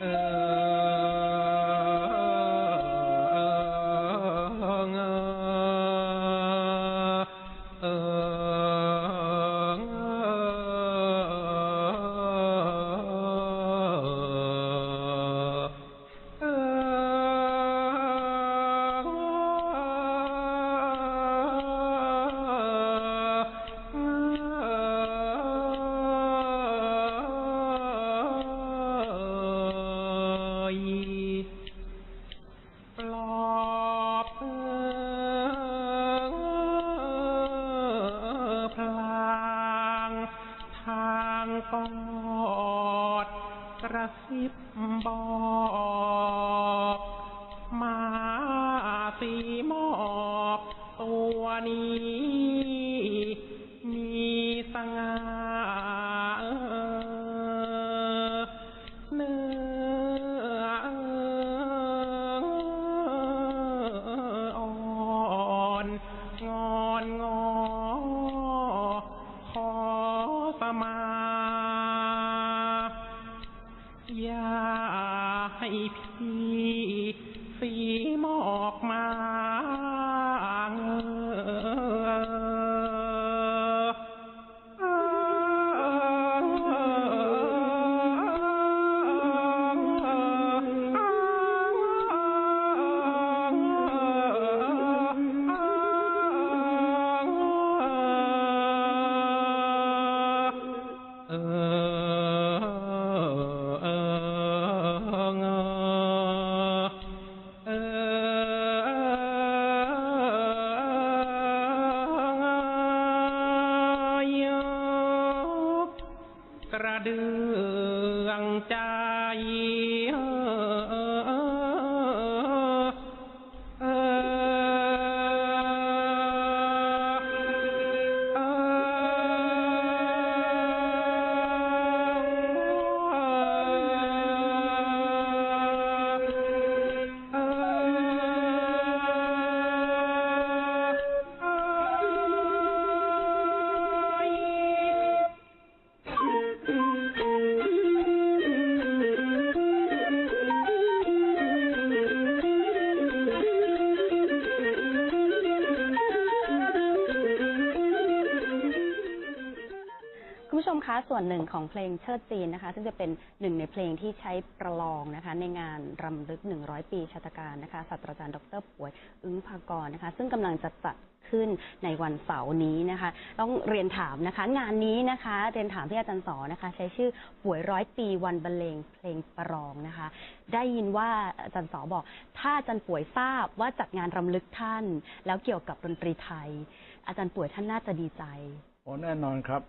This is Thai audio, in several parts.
เนี้มีสง่าเนื้ออ่อนงอนงอขอสมา อย่าให้พี่ คุณผู้ชมคะส่วนหนึ่งของเพลงเชิดจีนนะคะ ซึ่งจะเป็นหนึ่งในเพลงที่ใช้ประลองนะคะ ในงานรำลึก 100 ปีชาตการนะคะศาสตราจารย์ดรป่วยอึ้งภากรนะคะ ซึ่งกำลังจะจัดขึ้นในวันเสาร์นี้นะคะ ต้องเรียนถามนะคะ งานนี้นะคะ เรียนถามที่อาจารย์สอนะคะ ใช้ชื่อป่วยร้อยปีวันบรรเลงเพลงประลองนะคะ ได้ยินว่าอาจารย์สอบอก ถ้าอาจารย์ป่วยทราบว่าจัดงานรำลึกท่าน แล้วเกี่ยวกับดนตรีไทย อาจารย์ป่วยท่านน่าจะดีใจโอ้แน่นอนครับ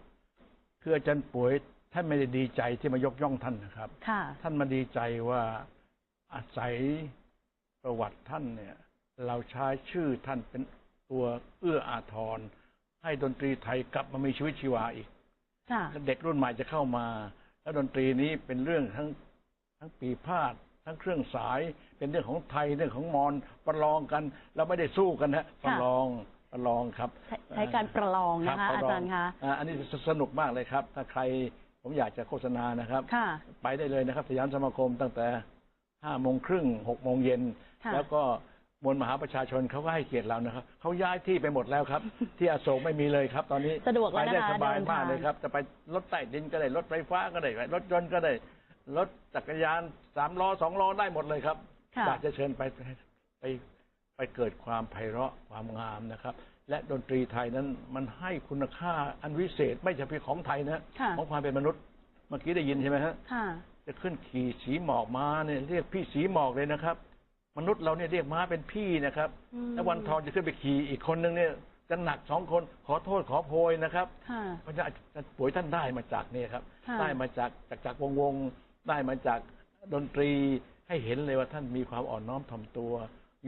คืออาจารย์ป่วยท่านไม่ได้ดีใจที่มายกย่องท่านนะครับค่ะท่านมาดีใจว่าอาศัยประวัติท่านเนี่ย เราใช้ชื่อท่านเป็นตัวเอื้ออาทร ให้ดนตรีไทยกลับมามีชีวิตชีวาอีกค่ะเด็กรุ่นใหม่จะเข้ามา แล้วดนตรีนี้เป็นเรื่องทั้งทั้งปีพาดทั้งเครื่องสาย เป็นเรื่องของไทยเรื่องของมอญประลองกัน เราไม่ได้สู้กันนะประลอง ประลองครับใช้ใช้การประลองนะคะปอาลงจารย์คะ อ่าอันนี้สนุกมากเลยครับ ถ้าใครผมอยากจะโฆษณานะครับ ค่ะ ไปได้เลยนะครับสยามสมาคมตั้งแต่ห้าโมงครึ่งหกโมงเย็น ค่ะ แล้วก็มวลมหาประชาชนเขาก็ให้เกียรติเรานะครับเขาย้ายที่ไปหมดแล้วครับ ที่อโศกไม่มีเลยครับ ตอนนี้สะดวกไปแล้วได้นะคะสบายเดินมากทางเลยครับ จะไปรถใต้ดินก็ได้รถไฟฟ้าก็ได้รถยนต์ก็ได้รถจักรยานสามล้อสองล้อได้หมดเลยครับค่ะ อยากจะเชิญไปไปไป เกิดความไพเราะความงามนะครับ และดนตรีไทยนั้นมันให้คุณค่าอันวิเศษ ไม่ใช่เพียงของไทยนะค่ะของความเป็นมนุษย์เมื่อกี้ได้ยินใช่ไหมฮะค่ะจะขึ้นขี่สีหมอกมาเนี่ยเรียกพี่สีหมอกเลยนะครับ มนุษย์เราเนี่ยเรียกม้าเป็นพี่นะครับอืมแล้ววันทองจะขึ้นไปขี่อีกคนนึงเนี่ยจะหนักสองคนขอโทษขอโพยนะครับค่ะเพราะฉะนั้นอาจารย์ป่วยท่านได้มาจากเนี่ยครับค่ะได้มาจากจากจากวงวงได้มาจากดนตรีให้เห็นเลยว่าท่านมีความอ่อนน้อมถ่อมตัว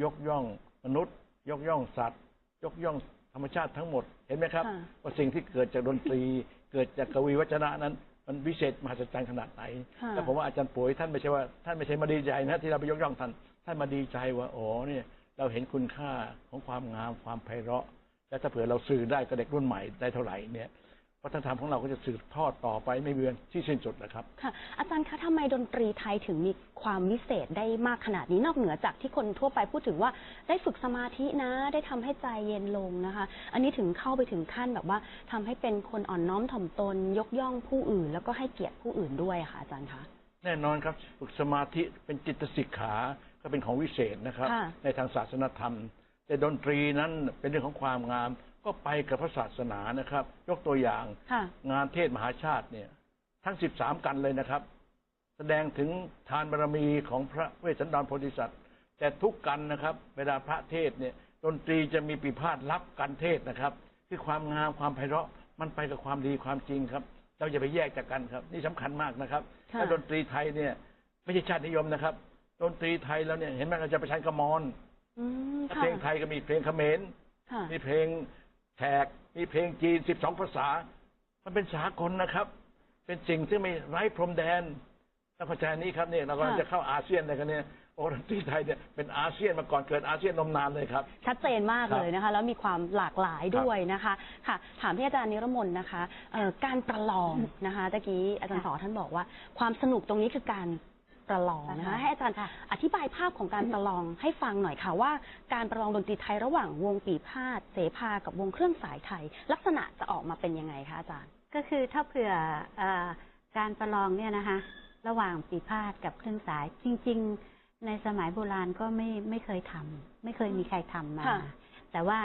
ยกย่องมนุษย์ ยกย่องสัตว์ ยกย่องธรรมชาติทั้งหมดเห็นไหมครับค่ะว่าสิ่งที่เกิดจากดนตรี เกิดจากกวีวัจนะนั้น มันวิเศษมหัศจรรย์ขนาดไหนค่ะแต่ผมว่าอาจารย์ป่วยท่านไม่ใช่ว่าท่านไม่ใช่มาดีใจนะที่เราไปยกย่องท่านท่านมาดีใจว่าอ๋อเนี่ยเราเห็นคุณค่าของความงามความไพเราะและถ้าเผื่อเราสื่อได้กับเด็กรุ่นใหม่ได้เท่าไหร่เนี่ย วัฒนธรรมของเราก็จะสืบทอดต่อไปไม่เบือนที่สิ้นสุดนะครับค่ะ อาจารย์คะทำไมดนตรีไทยถึงมีความวิเศษได้มากขนาดนี้นอกเหนือจากที่คนทั่วไปพูดถึงว่าได้ฝึกสมาธินะ ได้ทำให้ใจเย็นลงนะคะ อันนี้ถึงเข้าไปถึงขั้นแบบว่าทำให้เป็นคนอ่อนน้อมถ่อมตน ยกย่องผู้อื่น แล้วก็ให้เกียรติผู้อื่นด้วยค่ะ อาจารย์คะ แน่นอนครับฝึกสมาธิเป็นจิตสิกขาก็เป็นของวิเศษนะครับ ค่ะ ในทางศาสนธรรม แต่ดนตรีนั้นเป็นเรื่องของความงาม ก็ไปกับพระศาสนานะครับ ยกตัวอย่างค่ะงานเทศมหาชาติเนี่ย ทั้งสิบสามกันเลยนะครับ แสดงถึงทานบารมีของพระเวสสันดรโพธิสัตว์ แต่ทุกกันนะครับ เวลาพระเทศน์เนี่ยดนตรีจะมีปีพาดรับกันเทศน์นะครับ คือความงามความไพเราะมันไปกับความดีความจริงครับ เราอย่าไปแยกจากกันครับ นี่สำคัญมากนะครับค่ะถ้าดนตรีไทยเนี่ย ไม่ใช่ชาตินิยมนะครับ ดนตรีไทยแล้วเนี่ยเห็นไหมเราจะไปชันกระมอนอืมถ้าค่ะเพลงไทยก็มีเพลงเขมรค่ะมีเพลง แขกมีเพลงจีนสิบสองภาษา มันเป็นสากลนะครับ เป็นสิ่งที่ไม่ไร้พรมแดนต้องเข้าใจอันนี้ครับเนี่ยเรากำลังค่ะจะเข้าอาเซียนในกันเนี่ยโอ้ดนตรีไทยเนี่ยเป็นอาเซียนมาก่อนเกิดอาเซียนนมนานเลยครับ ชัดเจนมากครับเลยนะคะ แล้วมีความหลากหลายด้วยนะคะค่ะ ถามที่อาจารย์นิรมนต์นะคะเอ่อการประลองนะคะตะกี้อาจารย์สอท่านบอกว่า ความสนุกตรงนี้คือการ ประลองนะคะค่ะให้อาจารย์อธิบายภาพของการประลองให้ฟังหน่อยค่ะว่า การประลองดนตรีไทยระหว่างวงปีพาดเสภากับวงเครื่องสายไทย ลักษณะจะออกมาเป็นยังไงคะอาจารย์ ก็คือถ้าเผื่อเออการประลองเนี่ยนะคะ ระหว่างปีพาดกับเครื่องสายจริง ๆ ในสมัยโบราณก็ไม่ไม่เคยทำไม่เคยมีใครทำมาค่ะแต่ว่า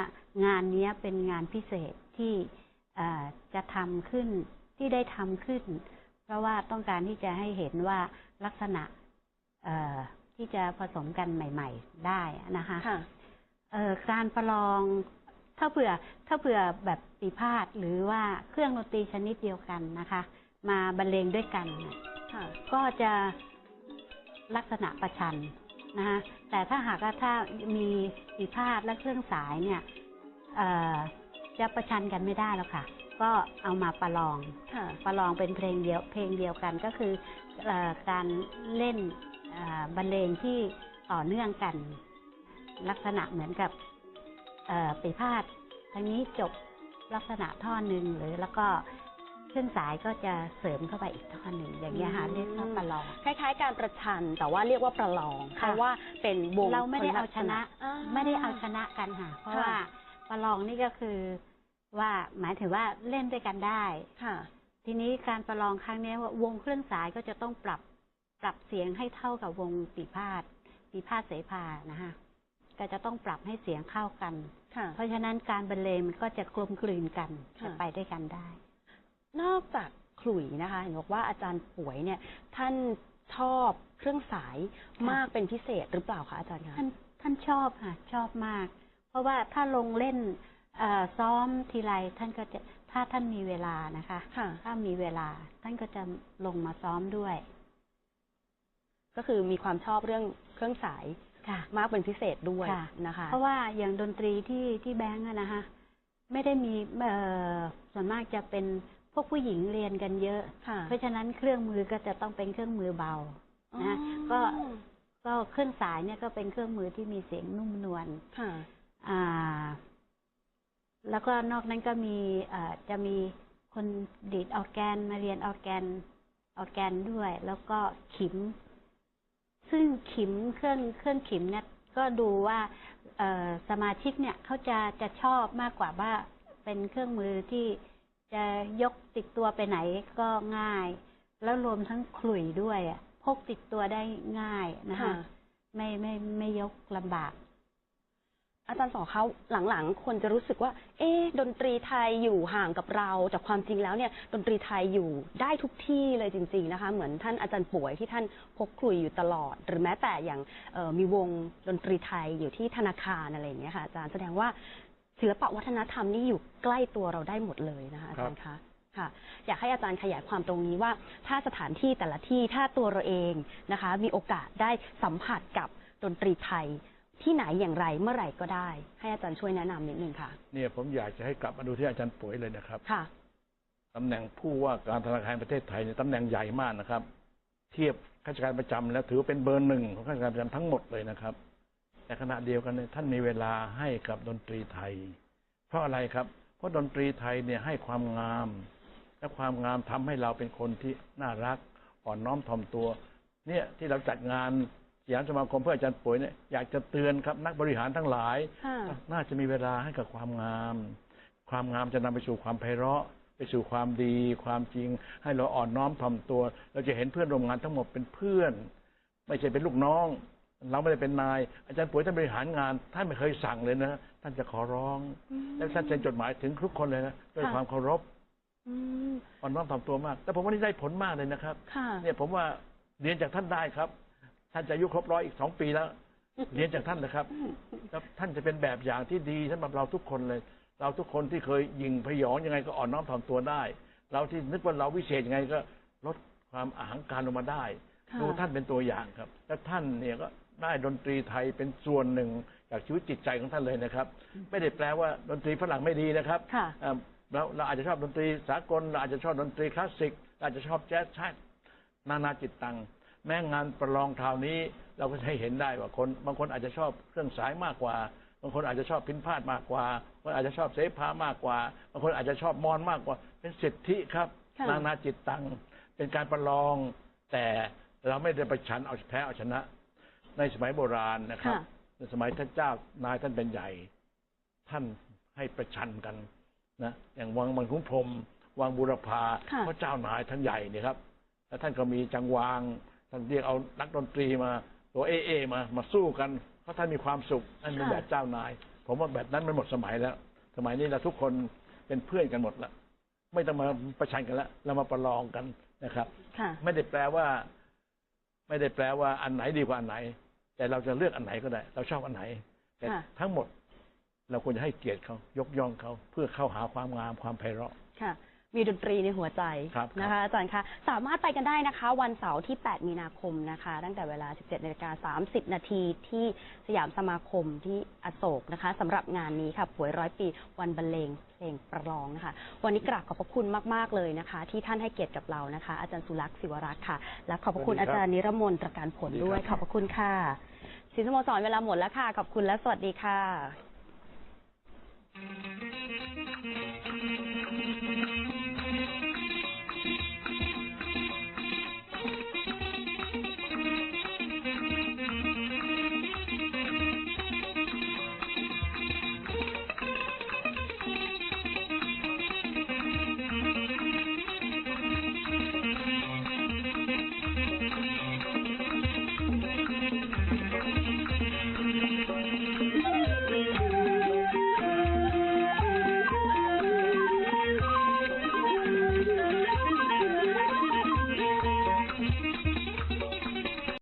งานเนี้ยเป็นงานพิเศษที่เอ่อจะทำขึ้นที่ได้ทำขึ้น เพราะว่าต้องการที่จะให้เห็นว่า ลักษณะเอ่อที่จะผสมกันใหม่ ๆ ได้นะคะค่ะเอ่อการประลองถ้าเผื่อถ้าเผื่อแบบปีพาดหรือว่าเครื่องดนตรีชนิดเดียวกันนะคะ มาบรรเลงด้วยกันเนี่ยค่ะก็จะลักษณะประชันนะคะแต่ถ้าหากว่าถ้ามีปีพาดและเครื่องสายเนี่ยเอ่อจะประชันกันไม่ได้แล้วค่ะ ก็เอามาประลองค่ะประลองเป็นเพลงเดียวเพลงเดียวกันก็คือเออการเล่นเอ่อบรรเลงที่ต่อเนื่องกัน ลักษณะเหมือนกับเอ่อปีพาดทางนี้จบลักษณะท่อนหนึ่งหรือแล้วก็เครื่องสายก็จะเสริมเข้าไปอีกท่อนหนึ่งอย่างเงี้ยค่ะอืมเรียกว่าประลอง คล้าย ๆ การประชันแต่ว่าเรียกว่าประลองค่ะเพราะว่าเป็นวงเราไม่ได้เอาชนะอ่ไม่ได้เอาชนะกันค่ะ เพราะค่ะว่าประลองนี่ก็คือ ว่าหมายถึงว่าเล่นด้วยกันได้ค่ะ ทีนี้การประลองครั้งนี้ว่าวงเครื่องสายก็จะต้องปรับปรับเสียงให้เท่ากับวงปีพาดปีพาดเสภานะคะก็จะต้องปรับให้เสียงเข้ากันค่ะเพราะฉะนั้นการบรรเลงมันก็จะกลมกลืนกันค่ะจะไปด้วยกันได้ นอกจากขลุ่ยนะคะเห็นบอกว่าอาจารย์ป่วยเนี่ย ท่านชอบเครื่องสายค่ะมากเป็นพิเศษหรือเปล่าคะอาจารย์คะท่านท่านชอบค่ะ ชอบมาก เพราะว่าถ้าลงเล่นเอ่อ ซ้อมทีไรท่านก็จะถ้าท่านมีเวลานะคะค่ะถ้ามีเวลา ท่านก็จะลงมาซ้อมด้วย ก็คือมีความชอบเรื่องเครื่องสายค่ะมากเป็นพิเศษด้วยค่ะนะคะ เพราะว่าอย่างดนตรีที่ที่แบงก์อะนะคะไม่ได้มีเอ่อส่วนมากจะเป็นพวกผู้หญิงเรียนกันเยอะค่ะเพราะฉะนั้นเครื่องมือก็จะต้องเป็นเครื่องมือเบานะอ๋อก็ก็เครื่องสายเนี่ยก็เป็นเครื่องมือที่มีเสียงนุ่มนวลค่ะอ่า แล้วก็นอกนั้นก็มีจะมีคนดีดออร์แกนมาเรียนออร์แกนออร์แกนด้วย แล้วก็ขิม ซึ่งขิมเครื่องเครื่องขิมเนี่ยก็ดูว่าสมาชิกเนี่ยเขาจะจะชอบมากกว่าว่าเป็นเครื่องมือที่จะยกติดตัวไปไหนก็ง่าย แล้วรวมทั้งขลุ่ยด้วยพกติดตัวได้ง่ายนะคะ ไม่ไม่ไม่ยกลำบาก อาจารย์สอเขาหลังๆ คนจะรู้สึกว่า เอ๊ะดนตรีไทยอยู่ห่างกับเราแต่ความจริงแล้วเนี่ยดนตรีไทยอยู่ได้ทุกที่เลยจริง ๆนะคะ เหมือนท่านอาจารย์ป่วยที่ท่านพกคลุยอยู่ตลอด หรือแม้แต่อย่างเอ่อมีวงดนตรีไทยอยู่ที่ธนาคารอะไรอย่างเงี้ยค่ะอาจารย์แสดงว่าศิลปวัฒนธรรมนี่อยู่ใกล้ตัวเราได้หมดเลยนะคะอาจารย์คะค่ะ อยากให้อาจารย์ขยายความตรงนี้ว่า ถ้าสถานที่แต่ละที่ถ้าตัวเราเองนะคะ มีโอกาสได้สัมผัสกับดนตรีไทย ที่ไหนอย่างไรเมื่อไหร่ก็ได้ ให้อาจารย์ช่วยแนะนำนิดนึงค่ะ เนี่ยผมอยากจะให้กลับมาดูที่อาจารย์ป่วยเลยนะครับค่ะตำแหน่งผู้ว่าการธนาคารแห่งประเทศไทยเนี่ยตำแหน่งใหญ่มากนะครับ เทียบข้าราชการประจำแล้วถือว่าเป็นเบอร์หนึ่งของข้าราชการประจำทั้งหมดเลยนะครับ แต่ขณะเดียวกันเนี่ยท่านมีเวลาให้กับดนตรีไทย เพราะอะไรครับ เพราะดนตรีไทยเนี่ยให้ความงาม และความงามทำให้เราเป็นคนที่น่ารักอ่อนน้อมถ่อมตัว เนี่ยที่เราจัดงานส ยามสมาคมเพื่ออาจารย์ป่วยเนี่ยอยากจะเตือนครับนักบริหารทั้งหลาย ค่ะ น่าจะมีเวลาให้กับความงาม ความงามจะนำไปสู่ความไพเราะ ไปสู่ความดี ความจริง ให้เราอ่อนน้อมถ่อมตัว เราจะเห็นเพื่อนร่วมงานทั้งหมดเป็นเพื่อน ไม่ใช่เป็นลูกน้อง เราไม่ได้เป็นนาย อาจารย์ป่วยท่านบริหารงานท่านไม่เคยสั่งเลยนะท่านจะขอร้องแล้วท่านเซ็นจดหมายถึงทุกคนเลยนะด้วยค่ะ ความเคารพอืมอ่อนน้อมถ่อมตัวมาก แต่ผมว่านี่ได้ผลมากเลยนะครับ ค่ะ เนี่ยผมว่าเรียนจากท่านได้ครับ ท่านจะอายุครบร้อยอีกสองปีแล้ว เรียนจากท่านนะครับแล้วท่านจะเป็นแบบอย่างที่ดีสำหรับเราทุกคนเลย เราทุกคนที่เคยยิงพยองยังไงก็อ่อนน้อมถ่อมตัวได้ เราที่นึกว่าเราวิเศษยังไงก็ลดความอาหังการลงมาได้ค่ะดูท่านเป็นตัวอย่างครับ และท่านเนี่ยก็ได้ดนตรีไทยเป็นส่วนหนึ่งจากชีวิตจิตใจของท่านเลยนะครับ ไม่ได้แปลว่าดนตรีฝรั่งไม่ดีนะครับค่ะเอ่อเราเราอาจจะชอบดนตรีสากลเราอาจจะชอบดนตรีคลาสสิกเราอาจจะชอบแจ๊สใช่นานาจิตตัง แม้งานประลองคราวนี้ เราก็จะให้เห็นได้ว่าคนบางคนอาจจะชอบเครื่องสายมากกว่า บางคนอาจจะชอบพินพาดมากกว่าบางคนอาจจะชอบเสพามากกว่า บางคนอาจจะชอบมอนมากกว่า เป็นสิทธิครับค่ะนานาจิตตังเป็นการประลอง แต่เราไม่ได้ไปชันเอาแพ้เอาชนะ ในสมัยโบราณนะครับค่ะในสมัยท่านเจ้านายท่านเป็นใหญ่ ท่านให้ประชันกันนะอย่างวังมันคุ้มพรหมวังบุรพาค่ะเพราะเจ้านายท่านใหญ่เนี่ยครับ แล้วท่านก็มีจังหวาง ท่านเรียกเอานักดนตรีมา ตัวเอเอมามาสู้กันเพราะท่านมีความสุขนั่นเป็นค่ะแบบเจ้านาย ผมว่าแบบนั้นมันหมดสมัยแล้ว สมัยนี้เราทุกคนเป็นเพื่อนกันหมดแล้วไม่ต้องมาประชันกันแล้วเรามาประลองกันนะครับค่ะไม่ได้แปลว่า ไม่ได้แปลว่าอันไหนดีกว่าอันไหน แต่เราจะเลือกอันไหนก็ได้ เราชอบอันไหน แต่ค่ะทั้งหมดเราควรจะให้เกียรติเขายกย่องเขาเพื่อเข้าหาความงามความไพเราะค่ะ มีดนตรีในหัวใจครับนะคะอาจารย์คะสามารถไปกันได้นะคะ วันเสาร์ที่ 8 มีนาคมนะคะ ตั้งแต่เวลา 17นาฬิกา30 นาทีที่สยามสมาคมที่อโศกนะคะสำหรับงานนี้ค่ะป่วยร้อยปีวันบรรเลงเพลงประลองนะคะ วันนี้กราบขอบพระคุณมาก ๆ เลยนะคะ ที่ท่านให้เกียรติกับเรานะคะ อาจารย์สุรักษ์ศิวรักษ์ค่ะ และขอบพระคุณสวัสดีครับอาจารย์นิรมนตรการผลด้วยสวัสดีครับขอบพระคุณค่ะสินสโมสรเวลาหมดแล้วค่ะ ขอบคุณและสวัสดีค่ะ